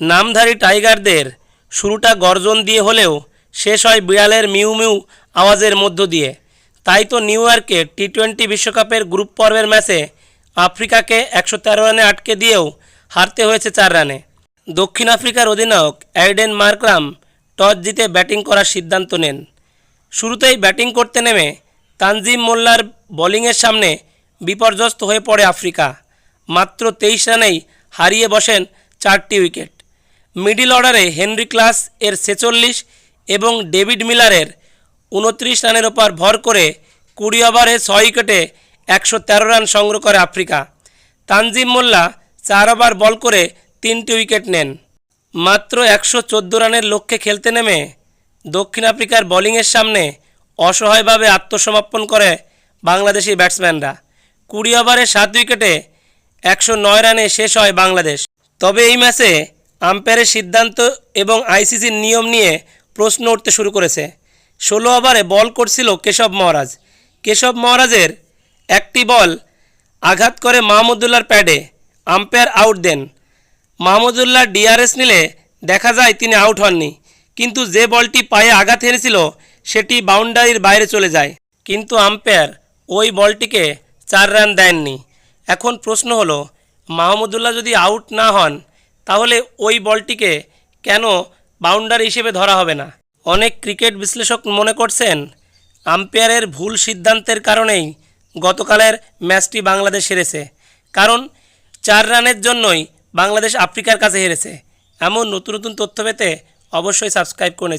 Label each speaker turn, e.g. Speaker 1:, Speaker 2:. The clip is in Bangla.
Speaker 1: নামধারী টাইগারদের শুরুটা গর্জন দিয়ে হলেও শেষ হয় বিড়ালের মিউ মিউ আওয়াজের মধ্য দিয়ে। তাই তো নিউ ইয়র্কে টি টোয়েন্টি বিশ্বকাপের গ্রুপ পর্বের ম্যাচে আফ্রিকাকে একশো তেরো রানে আটকে দিয়েও হারতে হয়েছে চার রানে। দক্ষিণ আফ্রিকার অধিনায়ক অ্যাডেন মার্করাম টস জিতে ব্যাটিং করার সিদ্ধান্ত নেন। শুরুতেই ব্যাটিং করতে নেমে তানজিম মোল্লার বোলিংয়ের সামনে বিপর্যস্ত হয়ে পড়ে আফ্রিকা। মাত্র তেইশ রানেই হারিয়ে বসেন চারটি উইকেট। মিডল অর্ডারে হেনরি ক্লাস এর ছেচল্লিশ এবং ডেভিড মিলারের উনত্রিশ রানের ওপর ভর করে কুড়ি ওভারে ছয় উইকেটে একশো তেরো রান সংগ্রহ করে আফ্রিকা। তানজিম মোল্লা চার ওভার বল করে তিনটি উইকেট নেন। মাত্র একশো চোদ্দ রানের লক্ষ্যে খেলতে নেমে দক্ষিণ আফ্রিকার বোলিংয়ের সামনে অসহায়ভাবে আত্মসমর্পণ করে বাংলাদেশি ব্যাটসম্যানরা। কুড়ি ওভারে সাত উইকেটে একশো নয় রানে শেষ হয় বাংলাদেশ। তবে এই ম্যাচে আম্পায়ারের সিদ্ধান্ত এবং আইসিসির নিয়ম নিয়ে প্রশ্ন উঠতে শুরু করেছে। ষোলো ওভারে বল করছিল কেশব মহারাজ। কেশব মহারাজের একটি বল আঘাত করে মাহমুদুল্লাহর প্যাডে আম্পায়ার আউট দেন। মাহমুদুল্লাহ ডিআরএস নিলে দেখা যায় তিনি আউট হননি, কিন্তু যে বলটি পায়ে আঘাত হেরেছিল সেটি বাউন্ডারির বাইরে চলে যায়। কিন্তু আম্পায়ার ওই বলটিকে চার রান দেননি। এখন প্রশ্ন হলো, মাহমুদুল্লাহ যদি আউট না হন তাহলে ওই বলটিকে কেন বাউন্ডারি হিসেবে ধরা হবে না? অনেক ক্রিকেট বিশ্লেষক মনে করছেন, আম্পায়ারের ভুল সিদ্ধান্তের কারণেই গতকালের ম্যাচটি বাংলাদেশ হেরেছে। কারণ চার রানের জন্যই বাংলাদেশ আফ্রিকার কাছে হেরেছে। এমন নতুন নতুন তথ্য পেতে অবশ্যই সাবস্ক্রাইব করে